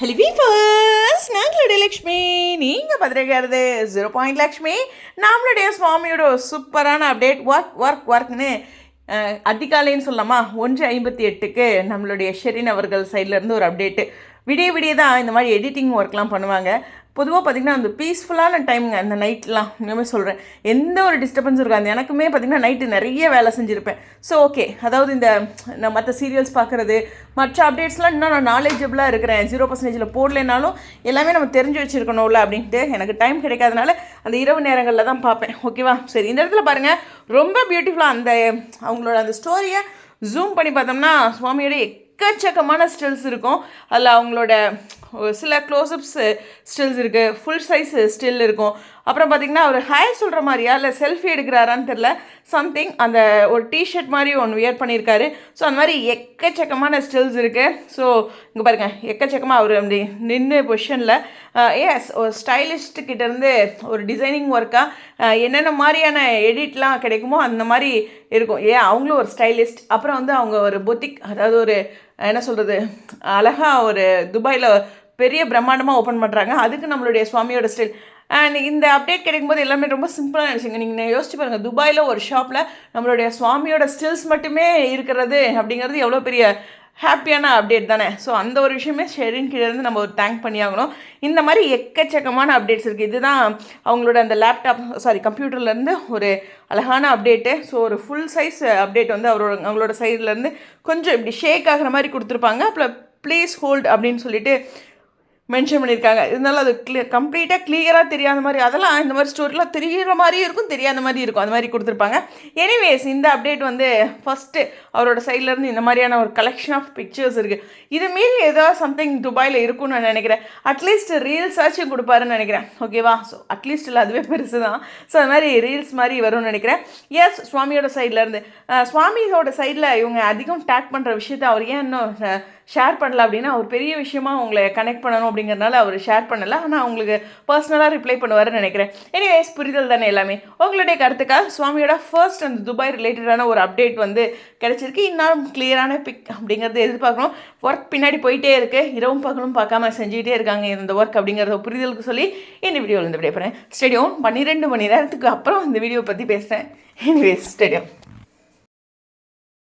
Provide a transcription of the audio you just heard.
Hello வீஃபர்ஸ் நாங்களுடைய Lakshmi. நீங்கள் பார்த்துருக்கிறது zero point Lakshmi நம்மளுடைய சுவாமியோட சூப்பரான அப்டேட் ஒர்க் ஒர்க் ஒர்க்னு அதிகாலைன்னு சொல்லலாமா? ஒன்று ஐம்பத்தி எட்டுக்கு நம்மளுடைய ஷெரின் அவர்கள் சைட்லேருந்து ஒரு அப்டேட்டு விடிய விடிய தான் இந்த மாதிரி எடிட்டிங் ஒர்க்லாம் பண்ணுவாங்க. பொதுவாக பார்த்திங்கன்னா அந்த பீஸ்ஃபுல்லான டைமுங்க அந்த நைட்லாம் இனிமேல் சொல்கிறேன் எந்த ஒரு டிஸ்டர்பன்ஸும் இருக்காது. எனக்குமே பார்த்திங்கன்னா நைட்டு நிறைய வேலை செஞ்சுருப்பேன். ஸோ ஓகே அதாவது இந்த நான் மற்ற சீரியல்ஸ் பார்க்குறது மற்ற அப்டேட்ஸ்லாம் இன்னும் நான் நாலேஜபிளாக இருக்கிறேன். ஜீரோ பர்சன்டேஜில் போடலைனாலும் எல்லாமே நம்ம தெரிஞ்சு வச்சுருக்கணும்ல அப்படின்ட்டு எனக்கு டைம் கிடைக்காதனால அந்த இரவு நேரங்களில் தான் பார்ப்பேன் ஓகேவா சரி இந்த இடத்துல பாருங்கள் ரொம்ப பியூட்டிஃபுல்லாக அந்த அவங்களோட அந்த ஸ்டோரியை ஜூம் பண்ணி பார்த்தோம்னா சுவாமியோட எக்கச்சக்கமான ஸ்டில்ஸ் இருக்கும். அதில் அவங்களோட சில க்ளோஸ்அப்ஸ் ஸ்டில்ஸ் இருக்குது ஃபுல் சைஸ் ஸ்டில் இருக்கும். அப்புறம் பார்த்திங்கன்னா அவர் ஹாய் சொல்கிற மாதிரியா? இல்லை செல்ஃபி எடுக்கிறாரான்னு தெரில சம்திங் அந்த ஒரு டிஷர்ட் மாதிரி ஒன்று வியர் பண்ணியிருக்காரு ஸோ அந்த மாதிரி எக்கச்சக்கமான ஸ்டில்ஸ் இருக்குது ஸோ இங்கே பாருங்கள் எக்கச்சக்கமாக அவர் அப்படி நின்று பொசிஷனில் எஸ் ஒரு ஸ்டைலிஸ்ட்டுக்கிட்டேருந்து ஒரு டிசைனிங் ஒர்க்காக என்னென்ன மாதிரியான எடிட்லாம் கிடைக்குமோ அந்த மாதிரி இருக்கும். ஏன் அவங்களும் ஒரு ஸ்டைலிஸ்ட் அப்புறம் வந்து அவங்க ஒரு பொத்திக் அதாவது ஒரு என்ன சொல்கிறது அழகாக ஒரு துபாயில் பெரிய பிரம்மாண்டமாக ஓப்பன் பண்ணுறாங்க அதுக்கு நம்மளுடைய சுவாமியோட ஸ்டைல் அண்ட் இந்த அப்டேட் கிடைக்கும்போது எல்லாமே ரொம்ப சிம்பிளாக நினச்சிங்க. நீங்கள் யோசிச்சு பாருங்கள் துபாயில் ஒரு ஷாப்பில் நம்மளுடைய சுவாமியோட ஸ்டில்ஸ் மட்டுமே இருக்கிறது அப்படிங்கிறது எவ்வளோ பெரிய ஹாப்பியான அப்டேட் தானே. ஸோ அந்த ஒரு விஷயமே ஷெரின் கீழேருந்து நம்ம ஒரு தேங்க் பண்ணி ஆகணும். இந்த மாதிரி எக்கச்சக்கமான அப்டேட்ஸ் இருக்குது இதுதான் அவங்களோட அந்த லேப்டாப் சாரி கம்ப்யூட்டர்லேருந்து ஒரு அழகான அப்டேட்டு ஸோ ஒரு ஃபுல் சைஸ் அப்டேட் வந்து அவரோட அவங்களோட சைட்லேருந்து கொஞ்சம் இப்படி ஷேக் ஆகிற மாதிரி கொடுத்துருப்பாங்க. அப்புறம் ப்ளீஸ் ஹோல்ட் அப்படின்னு சொல்லிட்டு மென்ஷன் பண்ணியிருக்காங்க இருந்தாலும் அது கிளியர் கம்ப்ளீட்டாக கிளியராக தெரியாத மாதிரி அதெல்லாம் இந்த மாதிரி ஸ்டோரிலாம் தெரிகிற மாதிரியும் இருக்கும் தெரியாத மாதிரி இருக்கும். அந்த மாதிரி கொடுத்துருப்பாங்க. எனிவேஸ் இந்த அப்டேட் வந்து ஃபஸ்ட்டு அவரோட சைட்லேருந்து இந்த மாதிரியான ஒரு கலெக்ஷன் ஆஃப் பிக்சர்ஸ் இருக்குது இது மீறி ஏதோ சம்திங் துபாயில் இருக்கும்னு நான் நினைக்கிறேன். அட்லீஸ்ட் ரீல்ஸ் ஆச்சும் கொடுப்பாருன்னு நினைக்கிறேன். ஓகேவா ஸோ அட்லீஸ்ட் இல்லை அதுவே பெருசு தான் ஸோ அது மாதிரி ரீல்ஸ் மாதிரி வரும்னு நினைக்கிறேன். எஸ் சுவாமியோட சைட்லேருந்து சுவாமியோட சைடில் இவங்க அதிகம் டேக் பண்ணுற விஷயத்த அவர் ஏன் இன்னும் ஷேர் பண்ணல அப்படின்னா அவர் பெரிய விஷயமா உங்களை கனெக்ட் பண்ணணும் அப்படிங்கிறனால அவர் ஷேர் பண்ணலை. ஆனால் அவங்களுக்கு பர்சனலாக ரிப்ளை பண்ணுவார்னு நினைக்கிறேன். எனிவேஸ் புரிதல் தானே எல்லாமே? உங்களுடைய கருத்துக்காக சுவாமியோட ஃபர்ஸ்ட் அந்த துபாய் ரிலேட்டடான ஒரு அப்டேட் வந்து கிடச்சிருக்கு. இன்னும் கிளியரான பிக் அப்படிங்கிறது எதிர்பார்க்கணும் ஒர்க் பின்னாடி போயிட்டே இருக்குது இரவும் பகலும் பார்க்காம செஞ்சுக்கிட்டே இருக்காங்க இந்த ஒர்க் அப்படிங்கிறத புரிதலுக்கு சொல்லி இந்த வீடியோவில் வந்து விடைபெறேன். ஸ்டேடியம் பன்னிரெண்டு மணி நேரத்துக்கு அப்புறம் இந்த வீடியோ பற்றி பேசுகிறேன் எனிவேஸ் ஸ்டேடியம்